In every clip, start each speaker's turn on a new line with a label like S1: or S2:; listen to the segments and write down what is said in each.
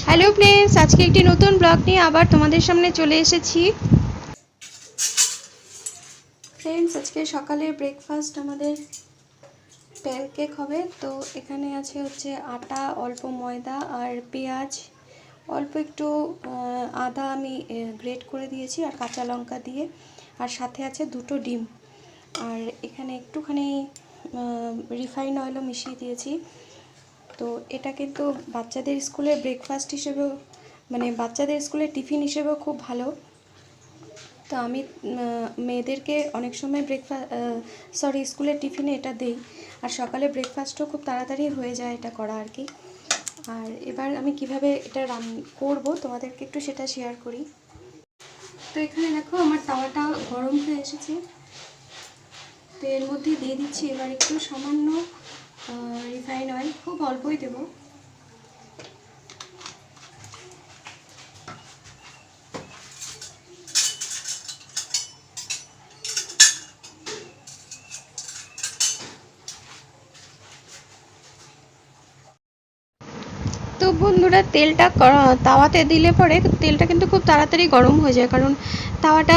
S1: Hello friends আজকে একটি নতুন ব্লগ নিয়ে আবার তোমাদের সামনে চলে এসেছি। ফ্রেন্ডস আজকে সকালে ব্রেকফাস্ট আমাদের প্যানকেক হবে। তো এখানে আছে হচ্ছে আটা, অল্প ময়দা আর পেঁয়াজ। অল্প একটু আদা আমি গ্রেট করে দিয়েছি আর কাঁচা লঙ্কা দিয়ে। আর সাথে আছে দুটো ডিম। আর এখানে একটুখানি রিফাইন অয়েলও মিশিয়ে দিয়েছি। তো এটা কিন্তু বাচ্চাদের স্কুলে ব্রেকফাস্ট হিসেবেও মানে বাচ্চাদের স্কুলে টিফিন হিসেবেও খুব ভালো। তো আমি মেয়েদেরকে অনেক সময় ব্রেকফাস্ট সরি স্কুলের টিফিনে এটা দেই। আর সকালে ব্রেকফাস্টও খুব তাড়াতাড়ি হয়ে যায় এটা করা আর কি। আর এবার আমি কীভাবে এটা রান করব তোমাদেরকে একটু সেটা শেয়ার করি। তো এখানে দেখো আমার তাওয়াটা গরম হয়ে এসেছে। তো এর মধ্যে দিয়ে দিচ্ছি এবার একটু সামান্য অল্পই দেবো। তো বন্ধুরা, তেলটা তাওয়াতে দিলে পরে তেলটা কিন্তু খুব তাড়াতাড়ি গরম হয়ে যায়, কারণ তাওয়াটা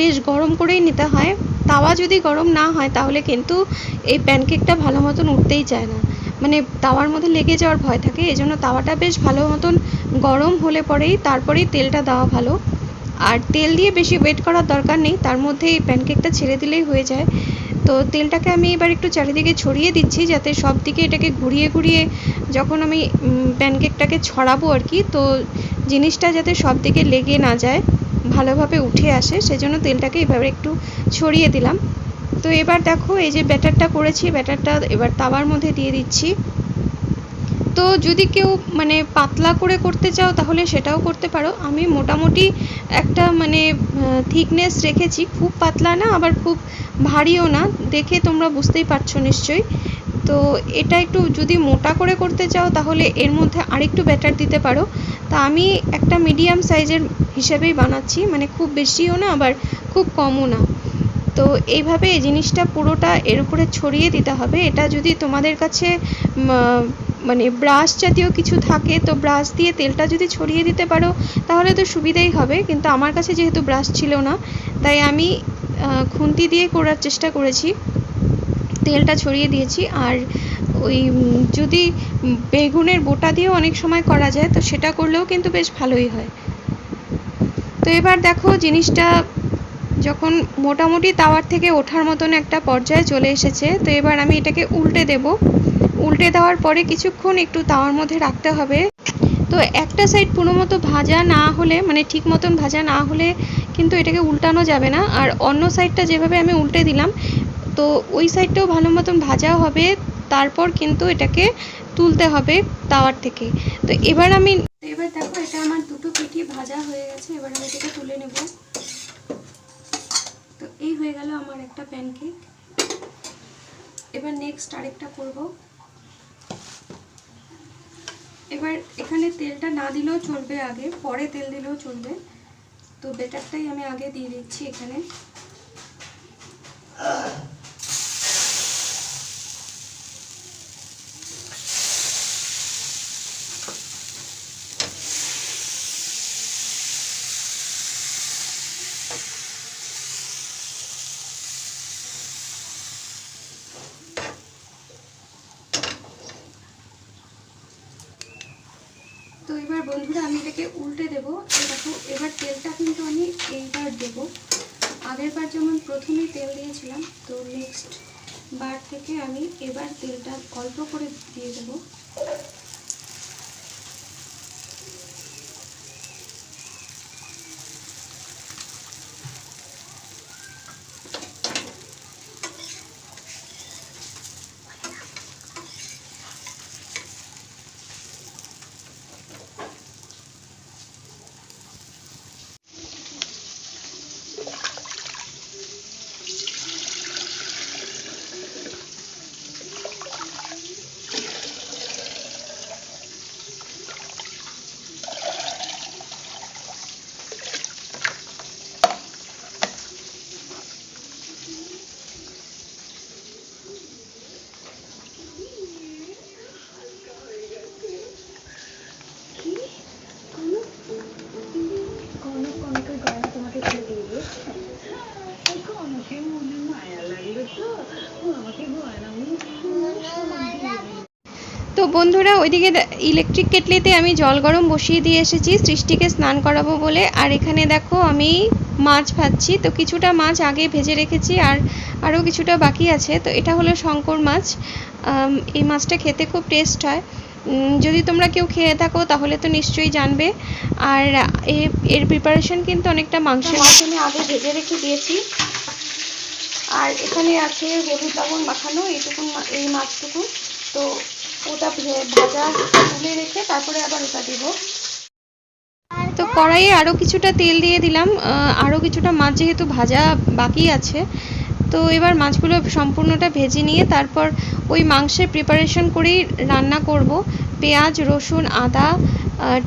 S1: বেশ গরম করেই নিতে হয়। তাওয়া যদি গরম না হয়, তাহলে কিন্তু এই প্যানকেকটা ভালো মতন উঠতেই চায় না। মানে তাওয়ার মধ্যে লেগে যাওয়ার ভয় থাকে এই জন্য তাওয়াটা বেশ ভালো মতন গরম হলে পরেই তারপরেই তেলটা দেওয়া ভালো। আর তেল দিয়ে বেশি ওয়েট করার দরকার নেই, তার মধ্যে এই প্যানকেকটা ছেড়ে দিলেই হয়ে যায়। তো তেলটাকে আমি এবার একটু চারিদিকে ছড়িয়ে দিচ্ছি যাতে সব দিকে এটাকে ঘুরিয়ে ঘুরিয়ে যখন আমি প্যানকেকটাকে ছড়াবো আর কি, তো জিনিসটা যাতে সব দিকে লেগে না যায়, ভালোভাবে উঠে আসে, সেজন্য তেলটাকে এভাবে একটু ছড়িয়ে দিলাম। তো এবার দেখো, এই যে ব্যাটারটা করেছি, ব্যাটারটা এবার তাওয়ার মধ্যে দিয়ে দিচ্ছি। তো যদি কেউ মানে পাতলা করে করতে চাও, তাহলে সেটাও করতে পারো। আমি মোটামুটি একটা মানে থিকনেস রেখেছি। খুব পাতলা না, আবার খুব ভারীও না। দেখে তোমরা বুঝতেই পারছ নিশ্চয়ই। তো এটা একটু যদি মোটা করে করতে চাও, তাহলে এর মধ্যে আরেকটু ব্যাটার দিতে পারো। তা আমি একটা মিডিয়াম সাইজের হিসেবেই বানাচ্ছি। মানে খুব বেশিও না, আবার খুব কমও না। তো এইভাবে এই জিনিসটা পুরোটা এর উপরে ছড়িয়ে দিতে হবে। এটা যদি তোমাদের কাছে মানে ব্রাশ জাতীয় কিছু থাকে, তো ব্রাশ দিয়ে তেলটা যদি ছড়িয়ে দিতে পারো, তাহলে তো সুবিধাই হবে। কিন্তু আমার কাছে যেহেতু ব্রাশ ছিল না, তাই আমি খুন্তি দিয়ে করার চেষ্টা করেছি। তেলটা ছড়িয়ে দিয়েছি। আর ওই যদি বেগুনের বোটা দিয়েও অনেক সময় করা যায়, তো সেটা করলেও কিন্তু বেশ ভালোই হয়। তো এবার দেখো জিনিসটা যখন মোটামুটি তাওয়ার থেকে ওঠার মতন একটা পর্যায়ে চলে এসেছে, তো এবার আমি এটাকে উল্টে দেব। উল্টে দেওয়ার পরে কিছুক্ষণ একটু তাওয়ার মধ্যে রাখতে হবে। তো একটা সাইড পুরো মতো ভাজা না হলে মানে ঠিক মতন ভাজা না হলে কিন্তু এটাকে উল্টানো যাবে না। আর অন্য সাইডটা যেভাবে আমি উল্টে দিলাম, তো ওই সাইডটাও ভালো মতন ভাজা হবে। তারপর কিন্তু এটাকে তুলতে হবে তাওয়ার থেকে। তো এবার আমি এবার দেখো, এটা আমার দুটো পিঠি ভাজা হয়ে গেছে। এবার আমি এটাকে তুলে নেব। তো এই হয়ে গেল আমার একটা প্যানকেক এবার নেক্সট আরেকটা করব। এবার এখানে তেলটা না দিলেও চলবে আগে, পরে তেল দিলেও চলবে। তো বেটারটাই আমি আগে দিয়ে দিচ্ছি এখানে তো এবার বন্ধুরা আমি এটাকে উল্টে দেবো। দেখো, এবার তেলটা কিন্তু আমি এইবার দেবো। আগের বার যেমন প্রথমে তেল দিয়েছিলাম, তো নেক্সট বার থেকে আমি এবার তেলটা অল্প করে দিয়ে দেবো। বন্ধুরা, ওইদিকে ইলেকট্রিক কেটলিতে আমি জল গরম বসিয়ে দিয়ে এসেছি, সৃষ্টিকে স্নান করাবো বলে। আর এখানে দেখো, আমি মাছ ভাজছি। তো কিছুটা মাছ আগে ভেজে রেখেছি, আর আরও কিছুটা বাকি আছে। তো এটা হলো শঙ্কর মাছ। এই মাছটা খেতে খুব টেস্ট হয়। যদি তোমরা কেউ খেয়ে থাকো, তাহলে তো নিশ্চয়ই জানবে। আর এর প্রিপারেশন কিন্তু অনেকটা মাংসের। মাছ আমি আগে ভেজে রেখে দিয়েছি। আর এখানে আছে হলুদ লবণ মাখানো, এইটুকুন মা- এই মাছটুকু। তো ওটা ভাজা তুলে রেখে তারপরে আবার ওটা দেব। তো কড়াইয়ে আরও কিছুটা তেল দিয়ে দিলাম। আরও কিছুটা মাছ যেহেতু ভাজা বাকি আছে, তো এবার মাছগুলো সম্পূর্ণটা ভেজে নিয়ে তারপর ওই মাংসের প্রিপারেশন করেই রান্না করব। পেঁয়াজ, রসুন, আদা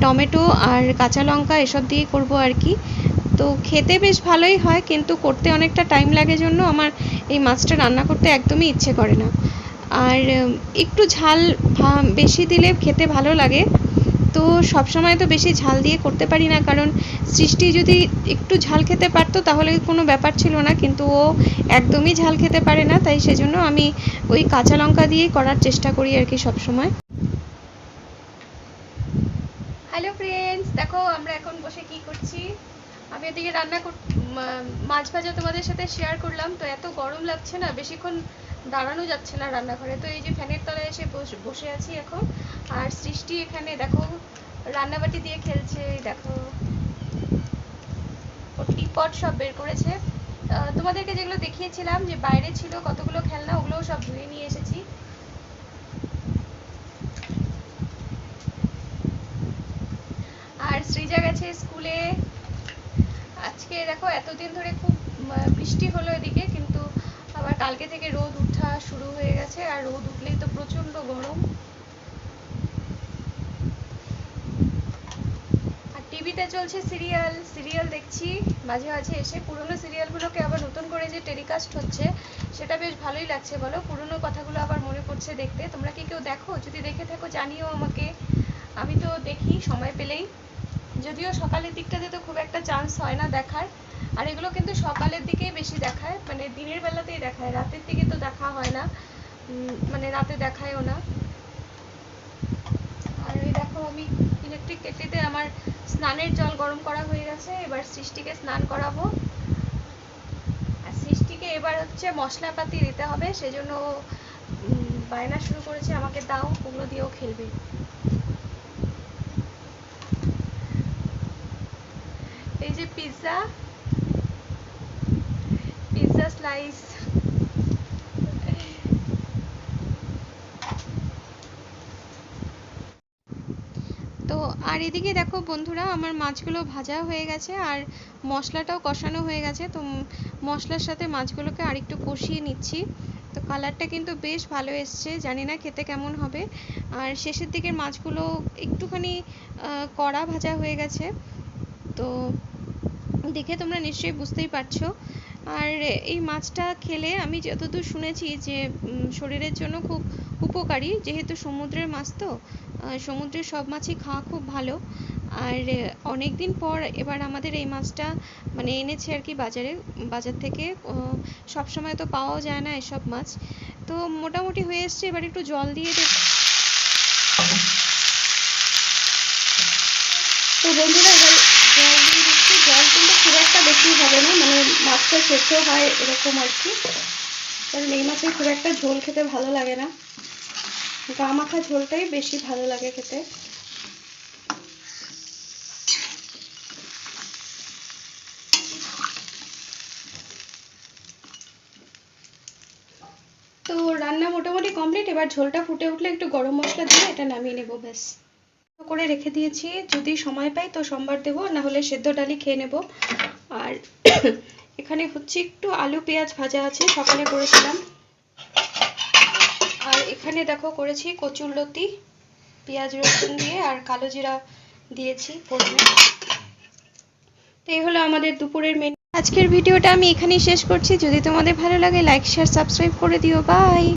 S1: টমেটো আর কাঁচা লঙ্কা এসব দিয়ে করব আর কি। তো খেতে বেশ ভালোই হয়, কিন্তু করতে অনেকটা টাইম লাগে জন্য আমার এই মাছটা রান্না করতে একদমই ইচ্ছে করে না। আর একটু ঝাল বেশি দিলে খেতে ভালো লাগে। তো সবসময় তো বেশি ঝাল দিয়ে করতে পারি না, কারণ সৃষ্টি যদি একটু ঝাল খেতে পারতো তাহলে কোনো ব্যাপার ছিল না, কিন্তু ও একদমই ঝাল খেতে পারে না, তাই সেজন্য আমি ওই কাঁচা লঙ্কা দিয়েই করার চেষ্টা করি আর কি সবসময় হ্যালো ফ্রেন্ডস দেখো আমরা এখন বসে কি করছি? আমি এদিকে রান্না মাছ ভাজা তোমাদের সাথে শেয়ার করলাম, তো এত গরম লাগছে না, বেশিক্ষণ দাঁড়ানো যাচ্ছে না রান্নাঘরে। তো এই যে ফ্যানের তলায় এসে বসে আছি এখন। আর সৃষ্টি এখানে দেখো, রান্নাবাটি দিয়ে খেলছে, দেখো। ও টিপট সব বের করেছে। তোমাদেরকে যেগুলো দেখিয়েছিলাম যে বাইরে ছিল কতগুলো খেলনা, ওগুলোও সব ধুয়ে নিয়ে এসেছি। আর সৃজা গেছে স্কুলে। আজকে দেখো, এতদিন ধরে খুব বৃষ্টি হলো এদিকে, কিন্তু কালকে থেকে রোদ উঠা শুরু হয়ে গেছে, আর রোদ উঠলেই তো প্রচণ্ড গরম। আর টিভিতে চলছে সিরিয়াল সিরিয়াল দেখছি। মাঝে মাঝে এসে পুরোনো সিরিয়ালগুলোকে আবার নতুন করে যে টেলিকাস্ট হচ্ছে, সেটা বেশ ভালোই লাগছে বলো। পুরোনো কথাগুলো আবার মনে পড়ছে দেখতে। তোমরা কি কেউ দেখো? যদি দেখে থাকো, জানিও আমাকে। আমি তো দেখি, সময় পেলেই। যদিও সকালের দিকটাতে তো খুব একটা চান্স হয় না দেখার। আর এগুলো কিন্তু সকালের দিকেই বেশি দেখায় মানে দিনের বেলাতেই দেখায়, রাতের দিকে তো দেখা হয় না মানে রাতে দেখায়ও না। আর এই দেখো আমি ইলেকট্রিক কেটলিতে আমার স্নানের জল গরম করা হয়ে গেছে, এবার সৃষ্টিকে স্নান করাবো। আর সৃষ্টিকে এবার হচ্ছে মশলাপাতি দিতে হবে, সেজন্য বায়না শুরু করেছে, আমাকে দাও, ওগুলো দিয়েও খেলবে। এই যে পিৎজা স্লাইস তো আর এদিকে দেখো বন্ধুরা, আমার মাছগুলো ভাজা হয়ে গেছে আর মশলাটাও কষানো হয়ে গেছে। তো মশলার সাথে মাছগুলোকে আরেকটু কষিয়ে নিচ্ছি। তো কালারটা কিন্তু বেশ ভালো এসছে, জানি না খেতে কেমন হবে। আর শেষের দিকের মাছগুলো একটুখানি কড়া ভাজা হয়ে গেছে। তো দেখে তোমরা নিশ্চয়ই বুঝতেই পারছ। আর এই মাছটা খেলে আমি যতদূর শুনেছি যে শরীরের জন্য খুব উপকারী। যেহেতু সমুদ্রের মাছ তো সমুদ্রের সব মাছই খাওয়া খুব ভালো। আর অনেক দিন পর এবার আমাদের এই মাছটা মানে এনেছে আর কি বাজারে। বাজার থেকে সব সময় তো পাওয়াও যায় না এসব মাছ। তো মোটামুটি হয়ে এসছে, এবার একটু জল দিয়ে তো বন্ধুরা জল দিয়ে জল কিন্তু খুব একটা বেশি হবে না মানে মাছটা সেদ্ধ হয় এরকম আর কি। কারণ এই মাছে খুব একটা ঝোল খেতে ভালো লাগে না। গা মাখা ঝোলটাই বেশি ভালো লাগে খেতে। তো রান্না মোটামুটি কমপ্লিট এবার ঝোলটা ফুটে উঠলে একটু গরম মশলা দিয়ে এটা নামিয়ে নেব, ব্যাস। করে রেখে দিয়েছি। যদি সময় পাই তো সোমবার দেবো না হলে সেদ্ধ ডালি খেয়ে নেব। আর এখানে হচ্ছে একটু আলু পেঁয়াজ ভাজা আছে, সকালে করেছিলাম। আর এখানে দেখো করেছি কচুরলতি, পেঁয়াজ রসুন দিয়ে আর কালো জিরা দিয়েছি ফোড়নে। তো এই হলো আমাদের দুপুরের মেনু আজকের ভিডিওটা আমি এখানেই শেষ করছি। যদি তোমাদের ভালো লাগে লাইক শেয়ার সাবস্ক্রাইব করে দিও। বাই